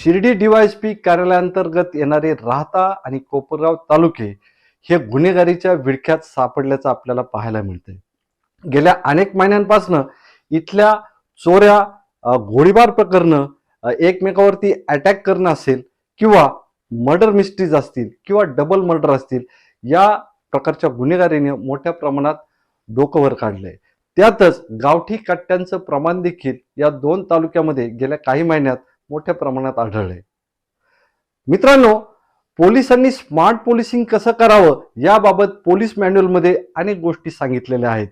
Shirdi DySP कार्यालयाअंतर्गत येणारे राहता आणि कोपरगाव तालुके हे गुन्हेगारीच्या विळख्यात सापडल्याचं आपल्याला पाहायला मिळते गेल्या अनेक महिन्यांपासून इथल्या चोऱ्या गोळीबार प्रकरणं एकमेकावरती अटॅक करणं असेल किंवा मर्डर मिस्ट्रीज असतील किंवा डबल मर्डर असतील या प्रकारच्या गुन्हेगारीने मोठ्या प्रमाणात डोकं वर काढलंय. त्यातच गावठी कट्ट्यांचं प्रमाण देखील या दोन तालुक्यामध्ये गेल्या काही महिन्यात मोठ्या प्रमाणात आढळले. मित्रांनो पोलिसांनी स्मार्ट पोलिसिंग कसं करावं याबाबत पोलीस मॅन्युअलमध्ये अनेक गोष्टी सांगितलेल्या आहेत.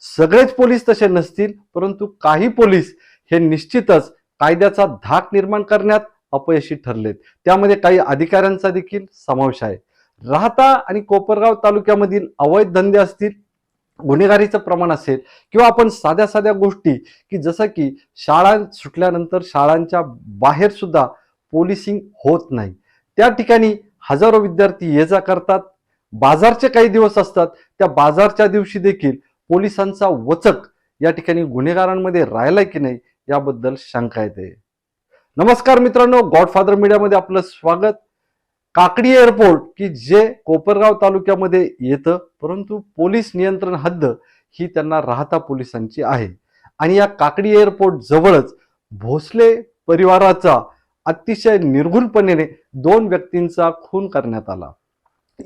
सगळेच पोलीस तसे नसतील परंतु काही पोलीस हे निश्चितच कायद्याचा धाक निर्माण करण्यात अपयशी ठरलेत. त्यामध्ये काही अधिकाऱ्यांचा देखील समावेश आहे. राहता आणि कोपरगाव तालुक्यामधील अवैध धंदे असतील गुन्हेगारीचं प्रमाण असेल किंवा आपण साध्या साध्या गोष्टी की जसं की शाळा सुटल्यानंतर शाळांच्या बाहेर सुद्धा पोलिसिंग होत नाही. त्या ठिकाणी हजारो विद्यार्थी ये जा करतात. बाजारचे काही दिवस असतात. त्या बाजारच्या दिवशी देखील पोलिसांचा वचक या ठिकाणी गुन्हेगारांमध्ये राहिलाय की नाही याबद्दल शंका येते. नमस्कार मित्रांनो गॉडफादर मीडियामध्ये आपलं स्वागत. काकडी एअरपोर्ट की जे कोपरगाव तालुक्यामध्ये येतं परंतु पोलीस नियंत्रण हद्द ही त्यांना राहता पोलिसांची आहे. आणि या काकडी एअरपोर्ट जवळच भोसले परिवाराचा अतिशय निर्घुणपणे दोन व्यक्तींचा खून करण्यात आला.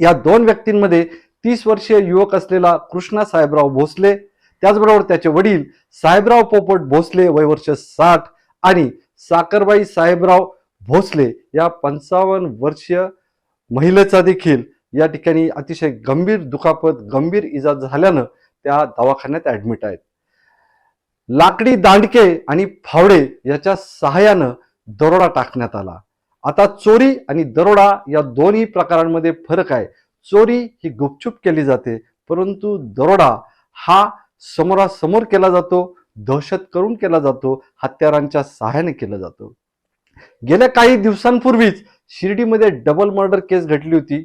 या दोन व्यक्तींमध्ये तीस वर्षीय युवक असलेला कृष्णा साहेबराव भोसले त्याचबरोबर त्याचे वडील साहेबराव पोपट भोसले वय वर्ष साठ आणि साखरबाई साहेबराव भोसले या पंचावन्न वर्षीय महिलेचा देखील या ठिकाणी अतिशय गंभीर दुखापत गंभीर इजा झाल्यानं त्या दवाखान्यात ऍडमिट आहेत. लाकडी दांडके आणि फावडे याच्या सहाय्यानं दरोडा टाकण्यात आला. आता चोरी आणि दरोडा या दोन्ही प्रकारांमध्ये फरक आहे. चोरी ही गुपचूप केली जाते परंतु दरोडा हा समोरासमोर केला जातो दहशत करून केला जातो हत्यारांच्या सहाय्याने केला जातो. गेल्या काही दिवसांपूर्वीच शिर्डीमध्ये डबल मर्डर केस घडली होती.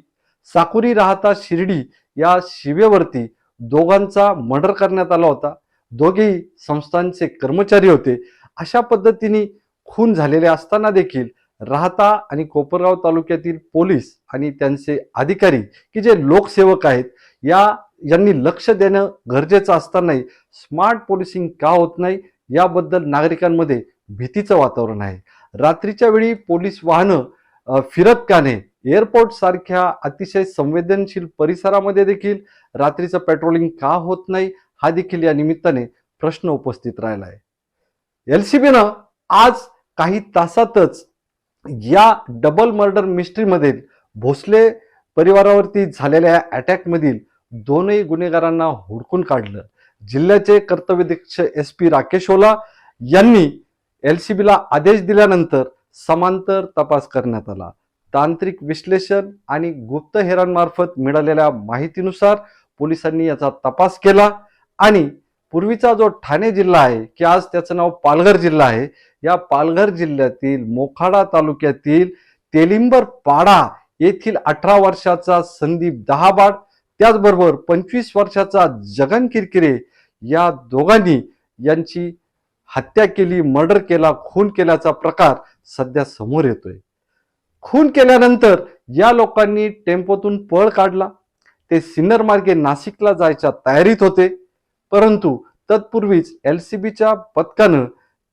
साकुरी राहता शिर्डी या शिवेवरती दोघांचा मर्डर करण्यात आला होता. दोघेही संस्थांचे कर्मचारी होते. अशा पद्धतीने खून झालेले असताना देखील राहता आणि कोपरगाव तालुक्यातील पोलीस आणि त्यांचे अधिकारी की जे लोकसेवक आहेत या यांनी लक्ष देणं गरजेचं असतानाही स्मार्ट पोलिसिंग का होत नाही याबद्दल नागरिकांमध्ये भीतीचं वातावरण आहे. रात्रीच्या वेळी पोलीस वाहनं फिरत का नाही एअरपोर्ट सारख्या अतिशय संवेदनशील परिसरामध्ये देखील रात्रीचं पेट्रोलिंग का होत नाही हा देखील या निमित्ताने प्रश्न उपस्थित राहिला आहे एल सी बीनं आज काही तासातच या डबल मर्डर मिस्ट्रीमध्ये भोसले परिवारावरती झालेल्या अटॅकमधील दोनही गुन्हेगारांना हुडकून काढलं. जिल्ह्याचे कर्तव्यदक्ष एस पी राकेश ओला यांनी एल सी बीला आदेश दिल्यानंतर समांतर तपास करण्यात आला. तांत्रिक विश्लेषण आणि गुप्तहेरांमार्फत मिळालेल्या माहितीनुसार पोलिसांनी याचा तपास केला आणि पूर्वीचा जो ठाणे जिल्हा आहे की आज त्याचं नाव पालघर जिल्हा आहे या पालघर जिल्ह्यातील मोखाडा तालुक्यातील तेलिंबर पाडा येथील अठरा वर्षाचा संदीप दहाबाड त्याचबरोबर पंचवीस वर्षाचा जगन किरकिरे या दोघांनी यांची हत्या केली मर्डर केला खून केल्याचा प्रकार सध्या समोर येतोय. खून केल्यानंतर या लोकांनी टेम्पोतून पळ काढला. ते सिन्नर मार्गे नाशिकला जायच्या तयारीत होते. परंतु तत्पूर्वीच एल सी बीच्या पथकानं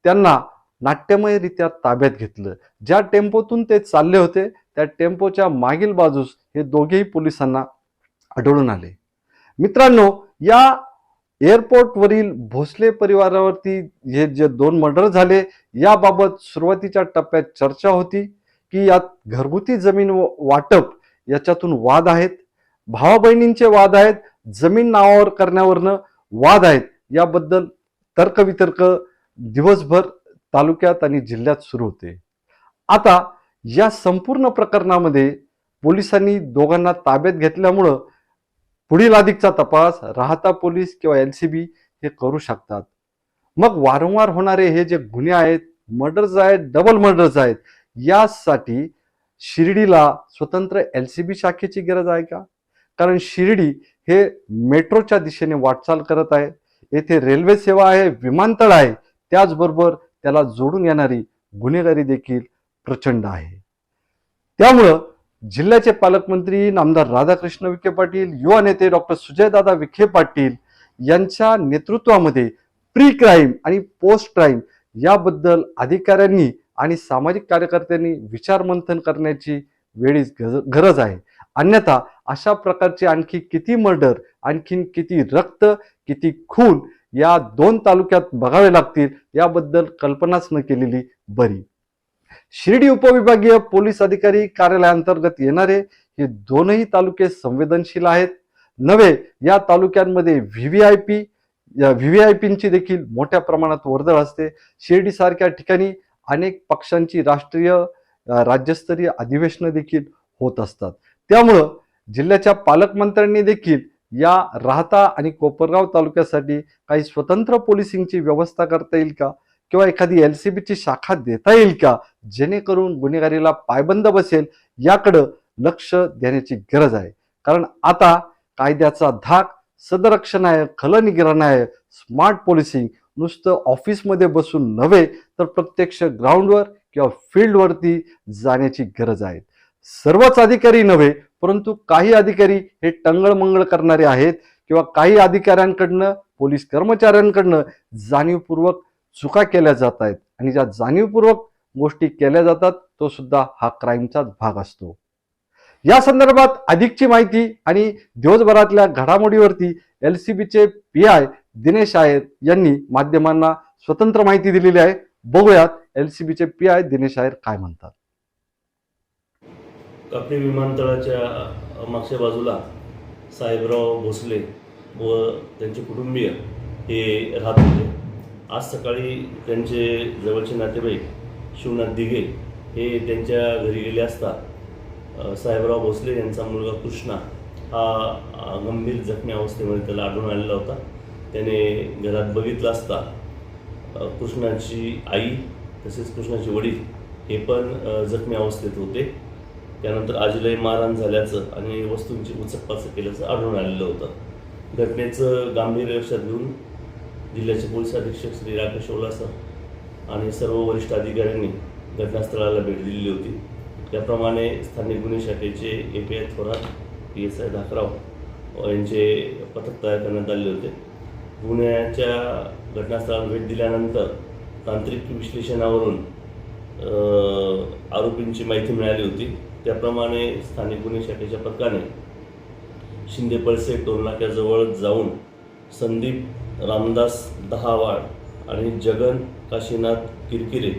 त्यांना नाट्यमयरित्या ताब्यात घेतलं. ज्या टेम्पोतून ते चालले होते त्या टेम्पोच्या मागील बाजूस हे दोघेही पोलिसांना आढळून आले. मित्रांनो या एअरपोर्टवरील भोसले परिवारावरती हे जे दोन मर्डर झाले याबाबत सुरुवातीच्या टप्प्यात चर्चा होती की यात घरगुती जमीन व- वाटप याच्यातून वाद आहेत भावा बहिणींचे वाद आहेत जमीन नावावर करण्यावरनं वाद आहेत याबद्दल तर्कवितर्क दिवसभर तालुक्यात आणि जिल्ह्यात सुरू होते. आता या संपूर्ण प्रकरणामध्ये पोलिसांनी दोघांना ताब्यात घेतल्यामुळं पुढील अधिकचा तपास राहता पोलीस किंवा एल सी बी हे करू शकतात. मग वारंवार होणारे हे जे गुन्हे आहेत मर्डर्स आहेत डबल मर्डर्स आहेत यासाठी शिर्डीला स्वतंत्र एल सी बी शाखेची गरज आहे का? कारण शिर्डी हे मेट्रोच्या दिशेने वाटचाल करत आहे. येथे रेल्वे सेवा आहे विमानतळ आहे. त्याचबरोबर त्याला जोडून येणारी गुन्हेगारी देखील प्रचंड आहे. त्यामुळं जिल्ह्याचे पालकमंत्री नामदार राधाकृष्ण विखे पाटील युवा नेते डॉक्टर सुजयदादा विखे पाटील यांच्या नेतृत्वामध्ये प्री क्राईम आणि पोस्ट क्राईम याबद्दल अधिकाऱ्यांनी आणि सामाजिक कार्यकर्त्यांनी विचारमंथन करण्याची वेळीच गरज आहे. अन्यथा अशा प्रकारचे आणखी किती मर्डर आणखीन किती रक्त किती खून या दोन तालुक्यात बघावे लागतील याबद्दल कल्पनाच न केलेली बरी. शिर्डी उपविभागीय पोलीस अधिकारी कार्यालयाअंतर्गत येणारे हे दोनही तालुके संवेदनशील आहेत. नव्हे या तालुक्यांमध्ये व्ही या व्ही व्ही आय पींची देखील मोठ्या प्रमाणात वर्दळ असते. शिर्डीसारख्या ठिकाणी अनेक पक्षांची राष्ट्रीय राज्यस्तरीय अधिवेशनं देखील होत असतात. त्यामुळं जिल्ह्याच्या पालकमंत्र्यांनी देखील या राहता आणि कोपरगाव तालुक्यासाठी काही स्वतंत्र पोलिसिंगची व्यवस्था करता येईल का? किंवा एखादी एल सी बीची शाखा देता येईल का? जेणेकरून गुन्हेगारीला पायबंद बसेल याकडं लक्ष देण्याची गरज आहे. कारण आता कायद्याचा धाक सदरक्षण आहे खलनिग्रहण आहे स्मार्ट पोलिसिंग नुसतं ऑफिसमध्ये बसून नव्हे तर प्रत्यक्ष ग्राउंडवर किंवा फील्डवरती जाण्याची गरज आहे. सर्वच अधिकारी नव्हे परंतु काही अधिकारी हे टंगळमंगळ करणारे आहेत किंवा काही अधिकाऱ्यांकडनं पोलीस कर्मचाऱ्यांकडनं जाणीवपूर्वक चुका केल्या जात आहेत आणि ज्या जाणीवपूर्वक गोष्टी केल्या जातात तो सुद्धा हा क्राईमचाच भाग असतो. या संदर्भात अधिकची माहिती आणि दिवसभरातल्या घडामोडीवरती एल सी बीचे पी आय दिनेश आयर यांनी माध्यमांना स्वतंत्र माहिती दिलेली आहे. बघूयात एल सी बीचे पी आय दिनेश आयर काय म्हणतात. कापडी विमानतळाच्या मागच्या बाजूला साहेबराव भोसले व त्यांचे कुटुंबीय हे राहत होते. आज सकाळी त्यांचे जवळचे नातेवाईक शिवनाथ दिघे हे त्यांच्या घरी गेले असता साहेबराव भोसले यांचा मुलगा कृष्णा हा गंभीर जखमी अवस्थेमध्ये त्याला आढळून आलेला होता. त्याने घरात बघितलं असता कृष्णाची आई तसेच कृष्णाचे वडील हे पण जखमी अवस्थेत होते. त्यानंतर आजीलाही मारहाण झाल्याचं आणि वस्तूंची उचकपाचं केल्याचं आढळून आलेलं होतं घटनेचं गांभीर्य लक्षात घेऊन जिल्ह्याचे पोलीस अधीक्षक श्री राकेश ओलासर आणि सर्व वरिष्ठ अधिकाऱ्यांनी घटनास्थळाला भेट दिलेली होती. त्याप्रमाणे स्थानिक गुन्हे शाखेचे A P I Thorat P S I Dhakrao यांचे पथक तयार करण्यात आले होते. गुन्ह्याच्या घटनास्थळाला भेट दिल्यानंतर तांत्रिक विश्लेषणावरून आरोपींची माहिती मिळाली होती. त्याप्रमाणे स्थानिक गुन्हे शाखेच्या पथकाने शिंदे पळसे टोलनाक्याजवळ जाऊन संदीप रामदास दहावाड आणि जगन काशीनाथ किरकिरे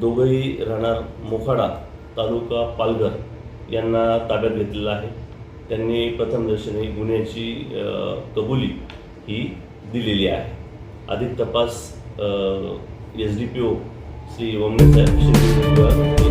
दोघंही राहणार मोखाडा तालुका पालघर यांना ताब्यात घेतलेलं आहे. त्यांनी प्रथमदर्शनी गुन्ह्याची कबुली ही दिलेली आहे. अधिक तपास S D P O Shri ओमने साहेब